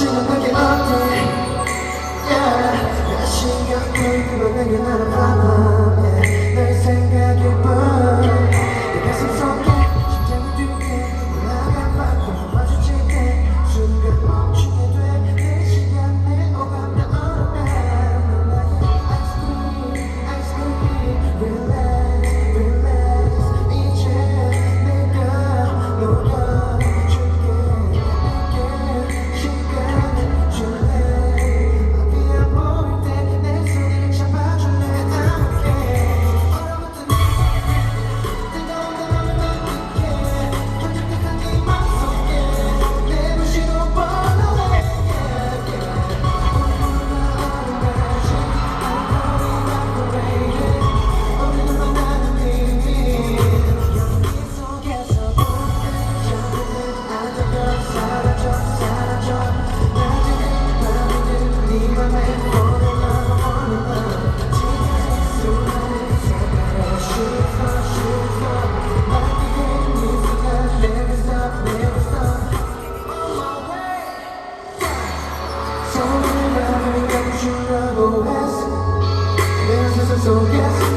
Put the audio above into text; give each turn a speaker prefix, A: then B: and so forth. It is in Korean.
A: 지금밖에 어때 y e 신경 끄고 나면 나를 봐봐 so yes.